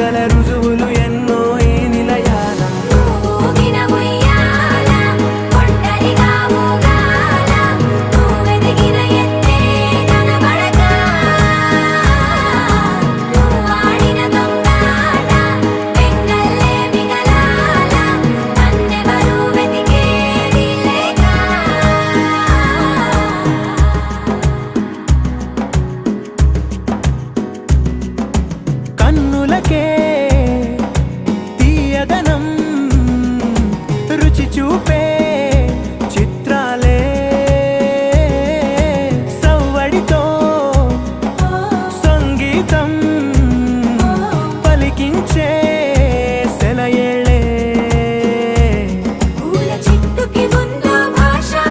galer தம்